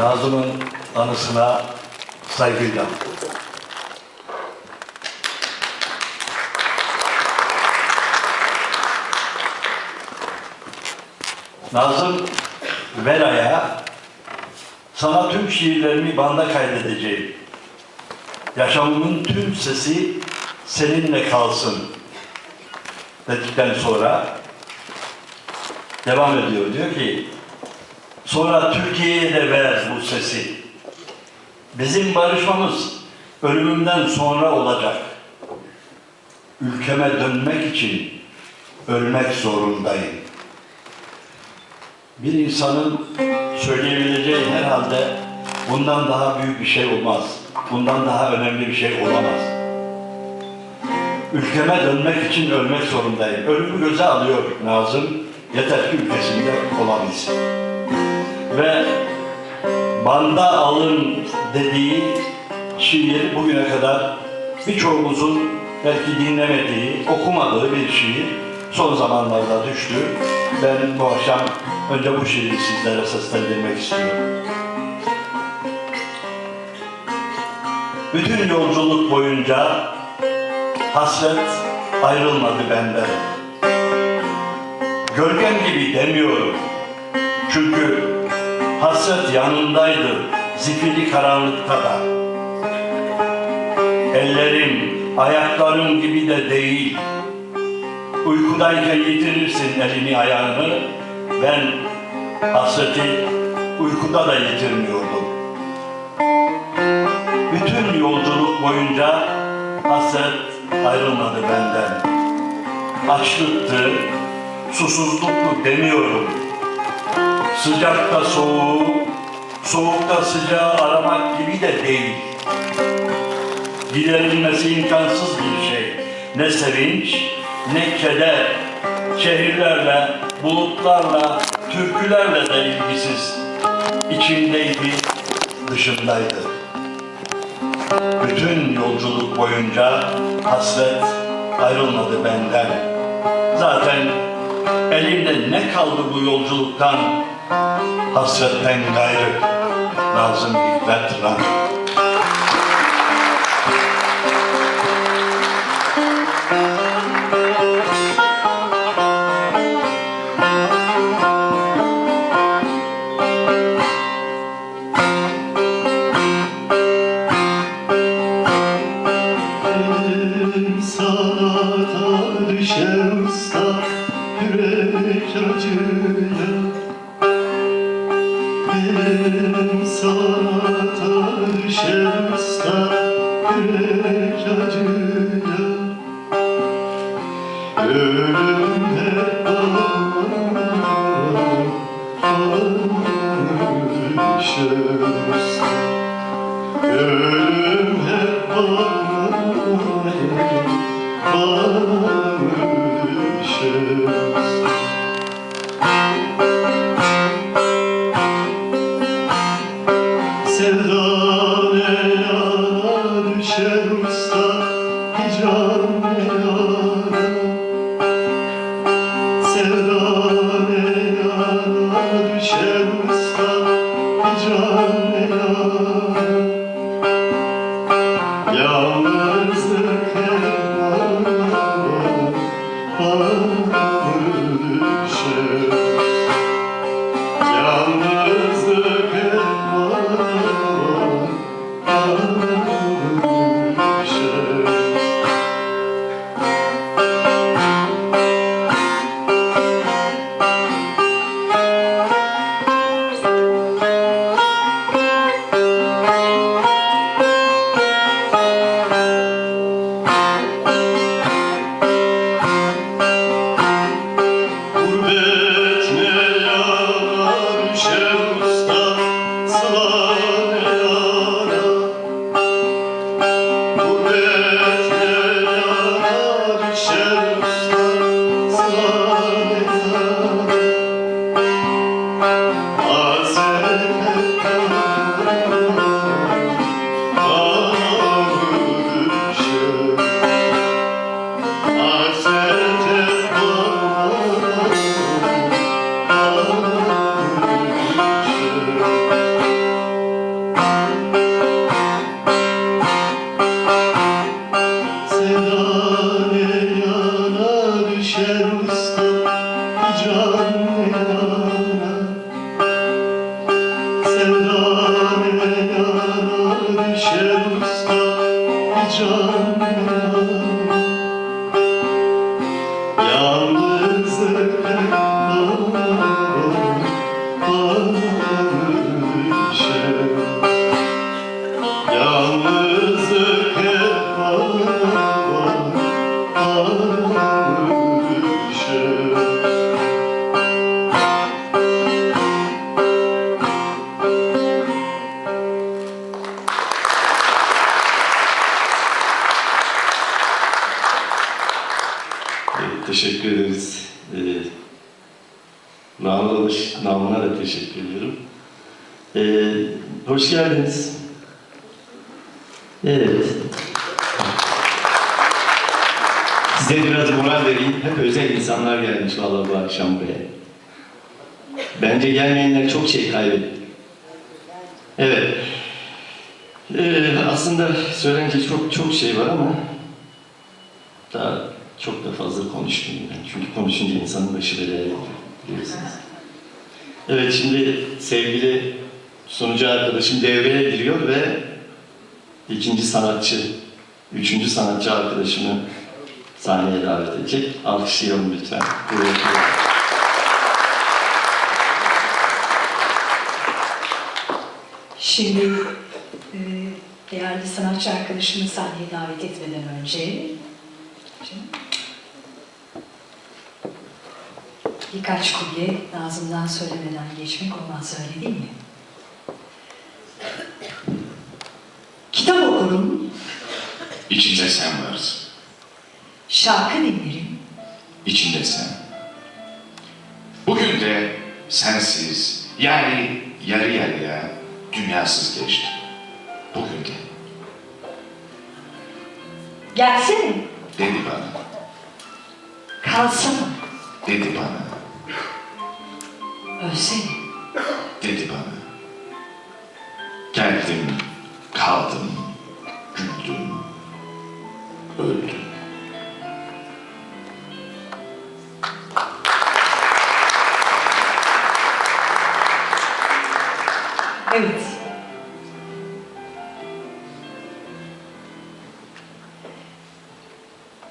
Nazım'ın anısına saygıyla. Nazım Vera'ya sana tüm şiirlerimi banda kaydedeceğim. Yaşamımın tüm sesi seninle kalsın dedikten sonra devam ediyor. Diyor ki sonra Türkiye'ye de ver bu sesi. Bizim barışmamız ölümümden sonra olacak. Ülkeme dönmek için ölmek zorundayım. Bir insanın söyleyebileceği herhalde bundan daha büyük bir şey olmaz. Bundan daha önemli bir şey olamaz. Ülkeme dönmek için ölmek zorundayım. Ölümü göze alıyor Nazım. Yeter ki ülkesinde olabilsin. Ve banda alın dediği şiir bugüne kadar birçoğumuzun belki dinlemediği, okumadığı bir şiir son zamanlarda düştü. Ben bu akşam önce bu şiiri sizlere seslendirmek istiyorum. Bütün yolculuk boyunca hasret ayrılmadı benden. Gölgem gibi demiyorum. Çünkü hasret yanındaydı zifiri karanlıkta da. Ellerim, ayaklarım gibi de değil. Uykudayken yitirirsin elini ayağını. Ben hasreti uykuda da yitirmiyordum. Bütün yolculuk boyunca hasret ayrılmadı benden. Açlıktı, susuzluktu demiyorum. Sıcakta soğuğu, soğukta sıcağı aramak gibi de değil. Giderilmesi imkansız bir şey. Ne sevinç, ne keder. Şehirlerle, bulutlarla, türkülerle de ilgisiz. İçindeydi, dışındaydı. Bütün yolculuk boyunca hasret ayrılmadı benden. Zaten elimde ne kaldı bu yolculuktan? Hasretten gayrı Nazım Hikmet Ran. Yürek acıya Ölüm hep bana usta Ölüm hep bana barışır Amém. Teşekkür ederiz. Ee, Namı Alış, namına da teşekkür ediyorum. Ee, hoş geldiniz. Evet. Size biraz moral vereyim. Hep özel insanlar gelmiş vallahi bu akşam buraya. Bence gelmeyenler çok şey kaybetti. Evet. Ee, aslında söylenecek çok çok şey var ama daha çok da fazla konuşmayayım ben. Çünkü konuşunca insanın başı belaya biliyorsunuz. Evet şimdi sevgili sunucu arkadaşım devreye giriyor ve ikinci sanatçı, üçüncü sanatçı arkadaşımı sahneye davet edecek. Alkışlayalım lütfen. Buyurun. Şimdi e, değerli sanatçı arkadaşımı sahneye davet etmeden önce birkaç kuble Nazım'dan söylemeden geçmek olmaz öyle değil mi? Kitap okurum, İçinde sen varsın. şarkı dinlerim, İçinde sen. Bugün de sensiz, yani yarı yarıya dünyasız geçti. Bugün de gelsene, dedi bana, kalsana, dedi bana, ölsene. dedi bana. Geldim, kaldım, güldüm, öldüm. Evet,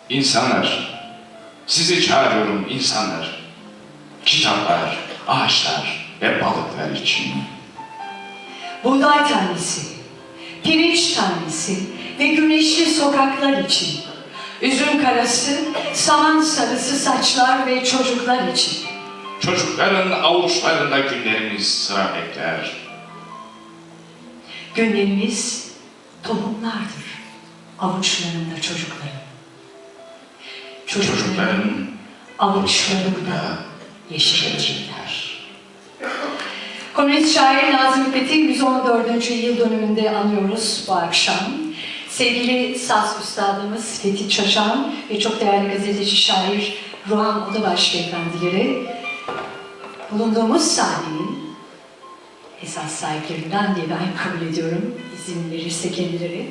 İnsanlar, sizi çağırıyorum insanlar. Kitaplar, ağaçlar ve balıklar için. buğday tanesi, pirinç tanesi ve güneşli sokaklar için. Üzüm karası, saman sarısı saçlar ve çocuklar için. Çocukların avuçlarında günlerimiz sıra bekler. Günlerimiz tohumlardır, avuçlarında çocukların. Çocukların Çocukların avuçlarında yeşerecekler. yeşerecekler. Komünist şair Nazım Hikmet'i 114. yıl dönümünde anıyoruz bu akşam. Sevgili saz üstadımız Fethi Çaşan ve çok değerli gazeteci şair Ruhan Odabaş beyefendileri bulunduğumuz sahnenin esas sahiplerinden diye ben kabul ediyorum izin verirse kendileri.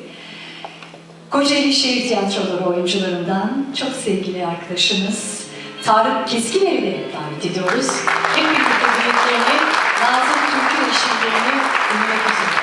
Kocaeli Şehir Tiyatroları oyuncularından çok sevgili arkadaşımız Tarık Keskiner'i de davet ediyoruz. Hep birlikte birliklerini, Nazım Türkü eşliklerini dinlemek üzere.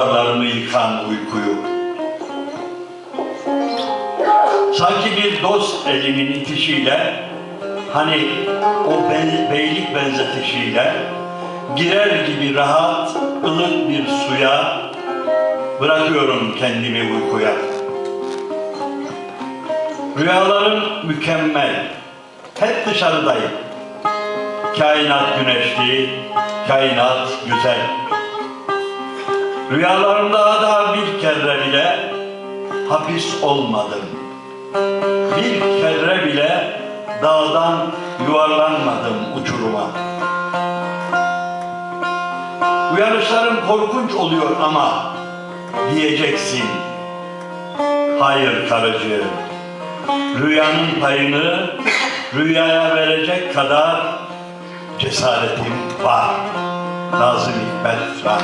Duvarlarımı yıkan uykuyu. Sanki bir dost elinin itişiyle hani o bey- beylik benzetişiyle girer gibi rahat ılık bir suya bırakıyorum kendimi uykuya. Rüyalarım mükemmel. Hep dışarıdayım. Kainat güneşli, kainat güzel. Rüyalarımda daha bir kere bile hapis olmadım. Bir kere bile dağdan yuvarlanmadım uçuruma. Uyanışlarım korkunç oluyor ama diyeceksin. Hayır karıcığım. Rüyanın payını rüyaya verecek kadar cesaretim var. Nazım Hikmet var.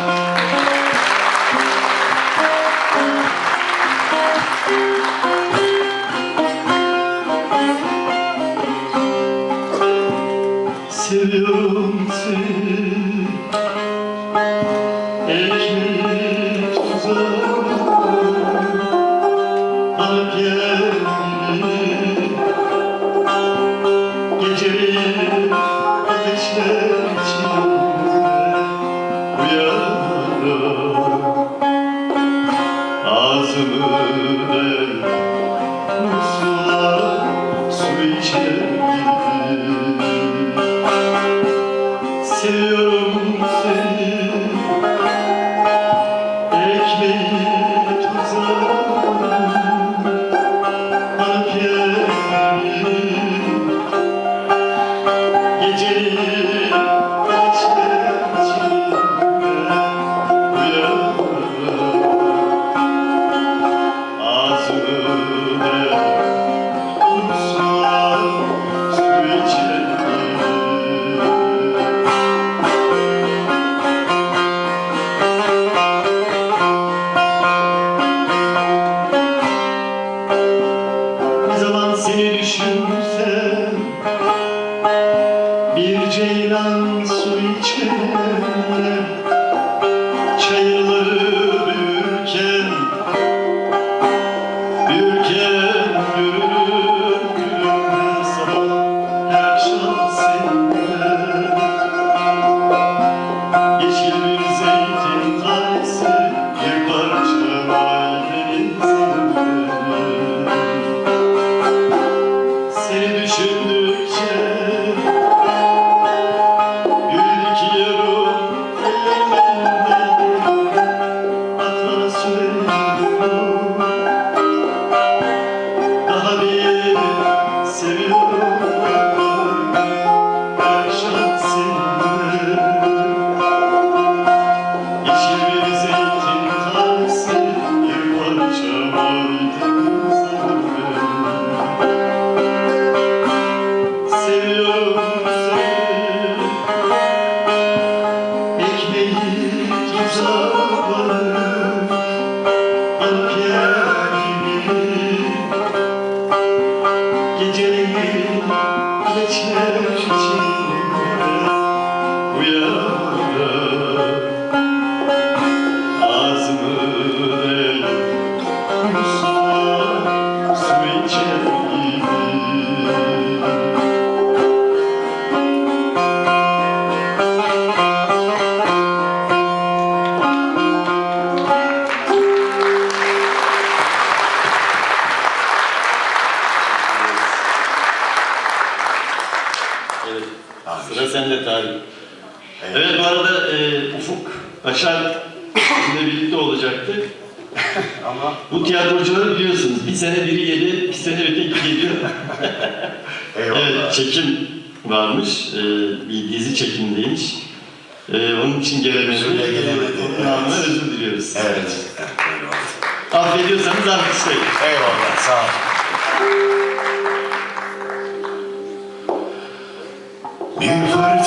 to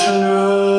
Krishna.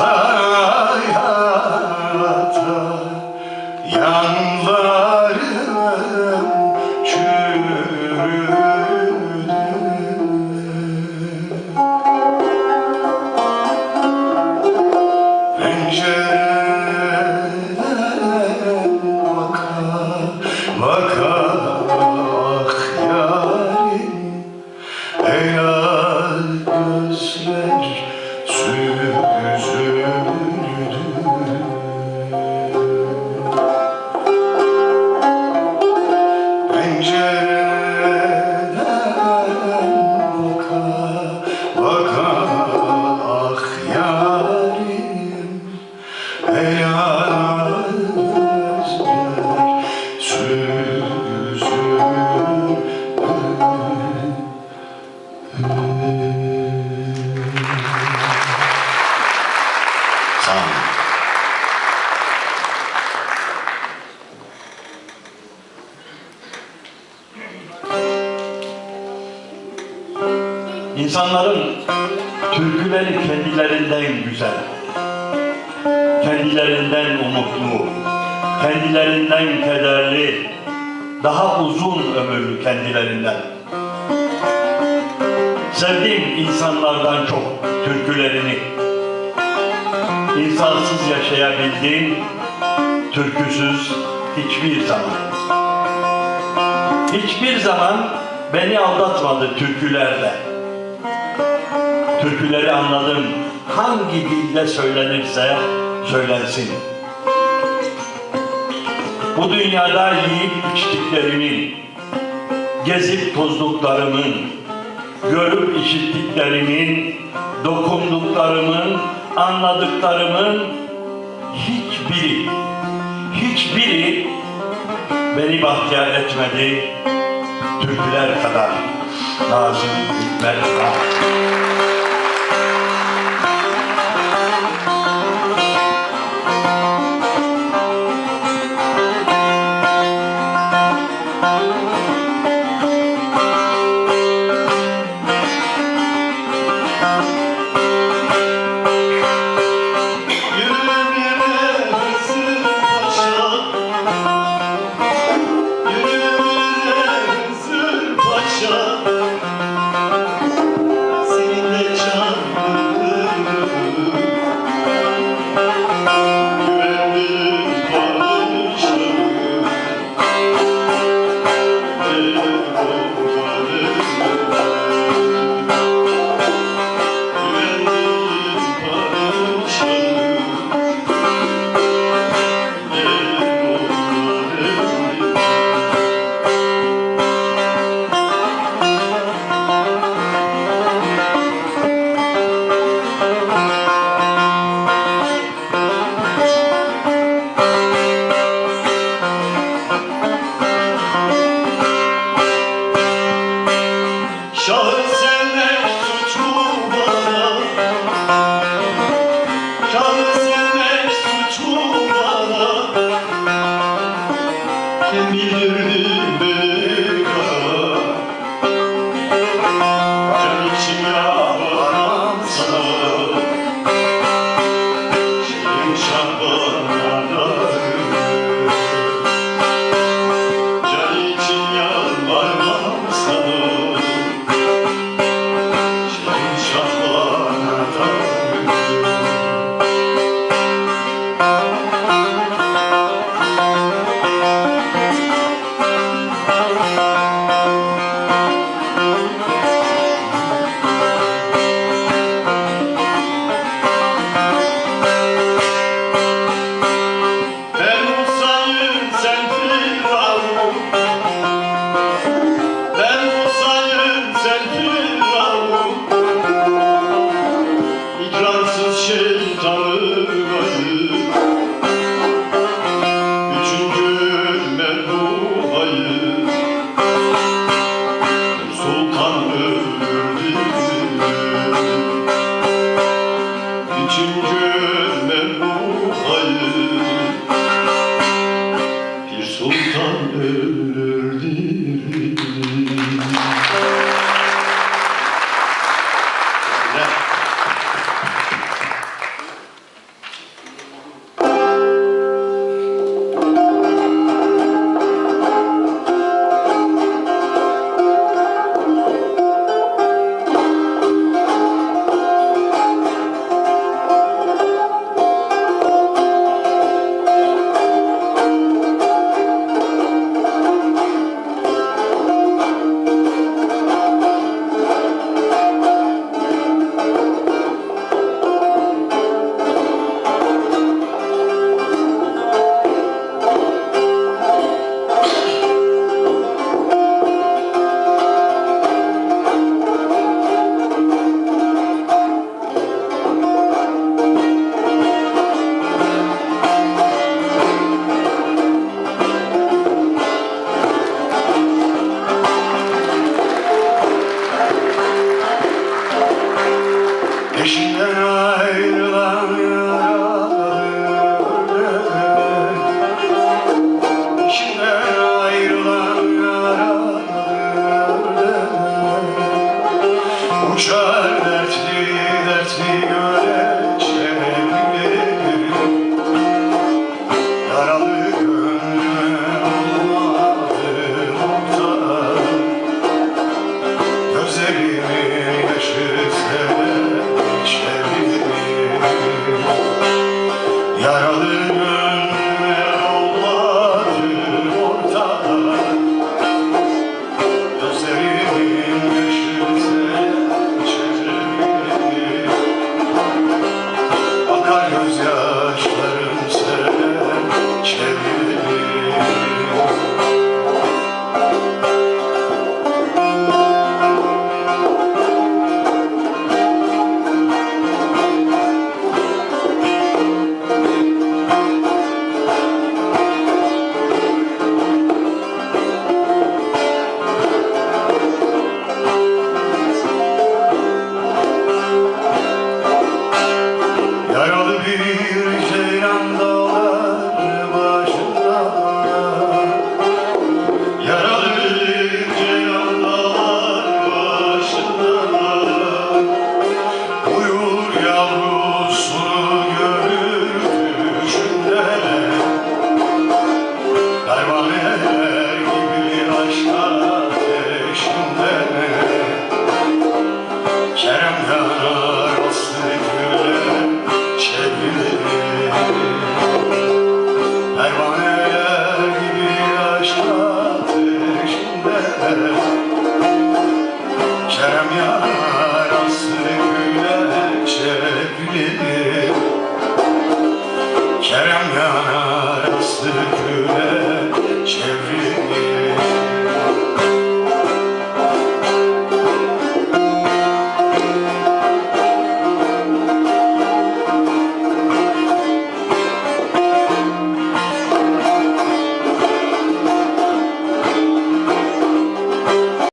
Wow. İnsanların türküleri kendilerinden güzel, kendilerinden umutlu, kendilerinden kederli, daha uzun ömürlü kendilerinden. Sevdiğim insanlardan çok türkülerini, insansız yaşayabildiğim türküsüz hiçbir zaman. Hiçbir zaman beni aldatmadı türkülerde. Türküleri anladım. Hangi dilde söylenirse söylensin. Bu dünyada yiyip içtiklerimin, gezip tozduklarımın, görüp işittiklerimin, dokunduklarımın, anladıklarımın hiçbiri, hiçbiri beni bahtiyar etmedi türküler kadar. Nazım Hikmet Kağan. Hallelujah.